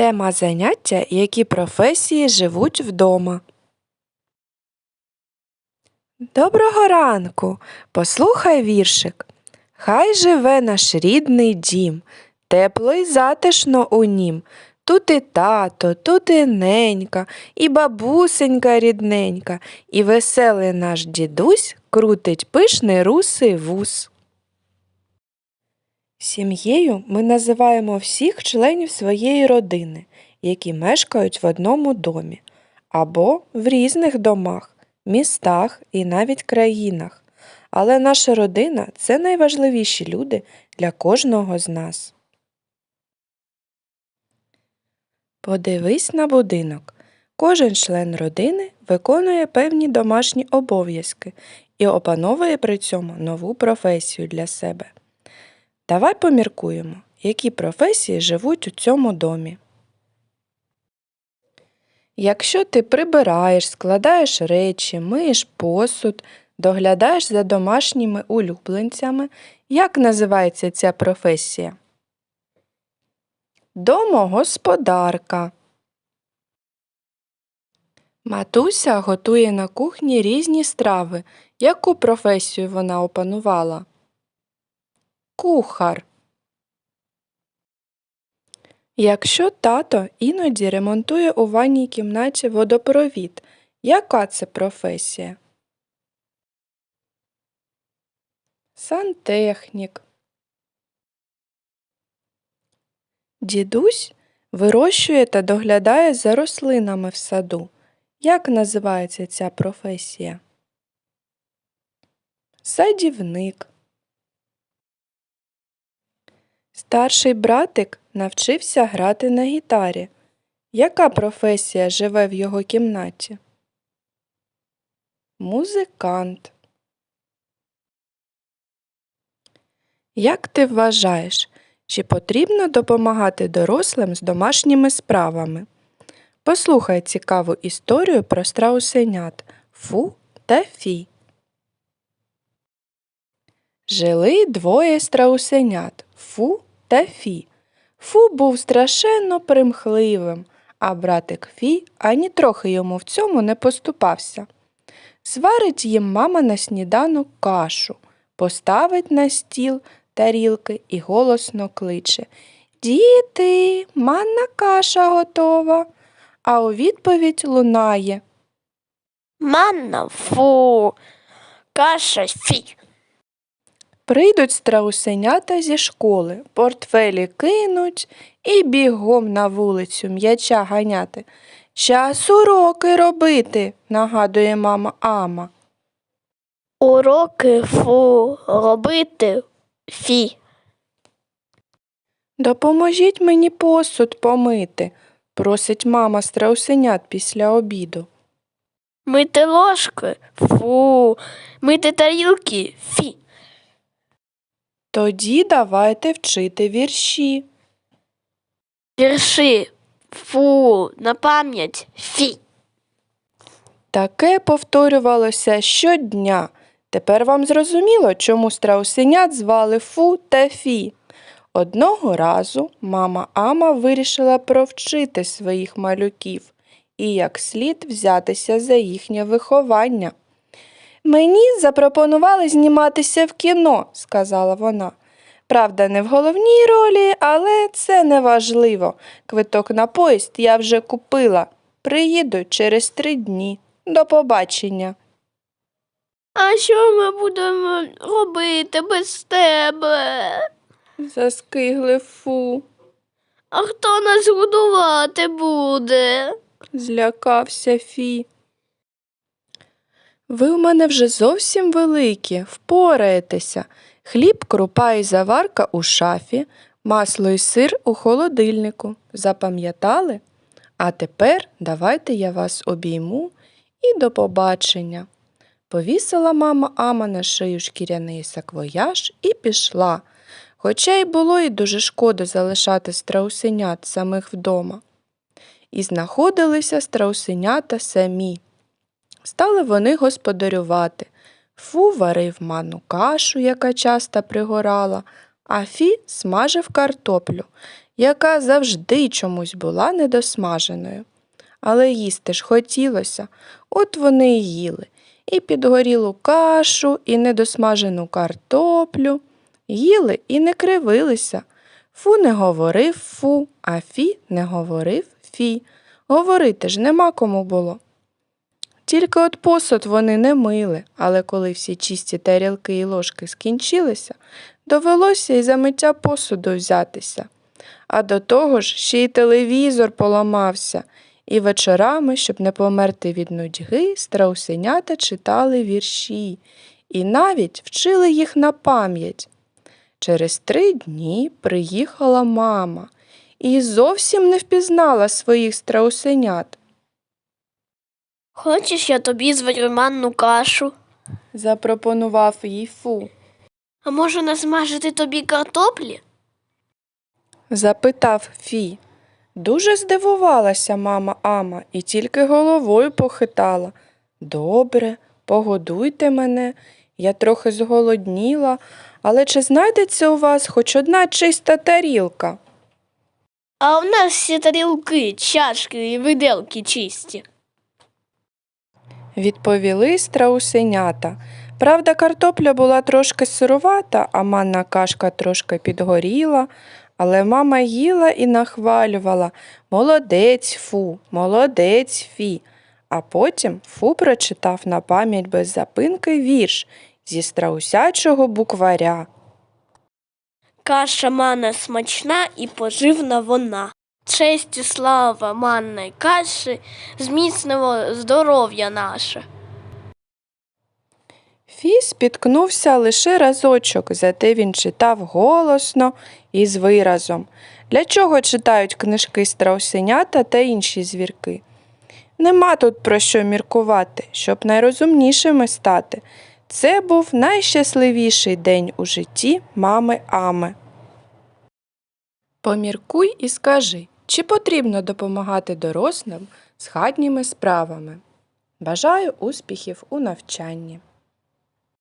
Тема заняття Які професії живуть вдома. Доброго ранку. Послухай віршик. Хай живе наш рідний дім, тепло й затишно у нім. Тут і тато, тут і ненька, і бабусенька рідненька, і веселий наш дідусь крутить пишний русий вус. Сім'єю ми називаємо всіх членів своєї родини, які мешкають в одному домі, або в різних домах, містах і навіть країнах. Але наша родина це найважливіші люди для кожного з нас. Подивись на будинок. Кожен член родини виконує певні домашні обов'язки і опановує при цьому нову професію для себе. Давай поміркуємо, які професії живуть у цьому домі. Якщо ти прибираєш, складаєш речі, миєш посуд, доглядаєш за домашніми улюбленцями, як називається ця професія? Домогосподарка. Матуся готує на кухні різні страви. Яку професію вона опанувала? Кухар. Якщо тато іноді ремонтує у ванній кімнаті водопровід, яка це професія? Сантехнік. Дідусь вирощує та доглядає за рослинами в саду. Як називається ця професія? Садівник. Старший братик навчився грати на гітарі. Яка професія живе в його кімнаті? Музикант. Як ти вважаєш, чи потрібно допомагати дорослим з домашніми справами? Послухай цікаву історію про страусенят Фу та Фі. Жили двоє страусенят Фу та Фі. Фу був страшенно примхливим, а братик Фі ані трохи йому в цьому не поступався. Зварить їм мама на сніданок кашу, поставить на стіл тарілки і голосно кличе Діти, манна каша готова. А у відповідь лунає Манна фу, каша фі. Прийдуть страусенята зі школи, портфелі кинуть і бігом на вулицю м'яча ганяти. Час уроки робити, нагадує мама Ама. Уроки фу, робити фі. Допоможіть мені посуд помити, просить мама страусенят після обіду. Мити ложки фу, мити тарілки фі. Тоді давайте вчити вірші. Вірші фу, на пам'ять фі. Таке повторювалося щодня. Тепер вам зрозуміло, чому страусенят звали Фу та Фі. Одного разу мама Ама вирішила провчити своїх малюків і як слід взятися за їхнє виховання. Мені запропонували зніматися в кіно, сказала вона. Правда, не в головній ролі, але це не важливо. Квиток на поїзд я вже купила. Приїду через три дні. До побачення. А що ми будемо робити без тебе? Заскигли фу, А хто нас годувати буде? злякався Фі. Ви у мене вже зовсім великі, впораєтеся. Хліб, крупа і заварка у шафі, масло і сир у холодильнику. Запам'ятали? А тепер давайте я вас обійму і до побачення. Повісила мама Ама на шию шкіряний саквояж і пішла, хоча й було й дуже шкода залишати страусенят самих вдома. І знаходилися страусенята самі. Стали вони господарювати. Фу варив манну кашу, яка часто пригорала, а Фі смажив картоплю, яка завжди чомусь була недосмаженою. Але їсти ж хотілося, от вони й їли і підгорілу кашу, і недосмажену картоплю. Їли і не кривилися. Фу не говорив фу, а фі не говорив фі. Говорити ж нема кому було. Тільки от посуд вони не мили, але коли всі чисті тарілки і ложки скінчилися, довелося й за миття посуду взятися. А до того ж ще й телевізор поламався, і вечорами, щоб не померти від нудьги, страусенята читали вірші і навіть вчили їх на пам'ять. Через три дні приїхала мама і зовсім не впізнала своїх страусенят. Хочеш, я тобі зварю манну кашу? Запропонував їй фу. А може насмажити тобі картоплі? Запитав Фі. Дуже здивувалася мама Ама і тільки головою похитала. Добре, погодуйте мене. Я трохи зголодніла, але чи знайдеться у вас хоч одна чиста тарілка? А у нас всі тарілки, чашки і виделки чисті. Відповіли страусенята. Правда, картопля була трошки сирувата, а манна кашка трошки підгоріла, але мама їла і нахвалювала Молодець фу, молодець фі. А потім фу прочитав на пам'ять без запинки вірш зі страусячого букваря. Каша манна смачна і поживна вона. Честь і слава манної каші, зміцнило здоров'я наше. Фі спіткнувся лише разочок, зате він читав голосно і з виразом. Для чого читають книжки страусенята та інші звірки? Нема тут про що міркувати, щоб найрозумнішими стати. Це був найщасливіший день у житті мами Ами. Поміркуй і скажи, чи потрібно допомагати дорослим з хатніми справами. Бажаю успіхів у навчанні.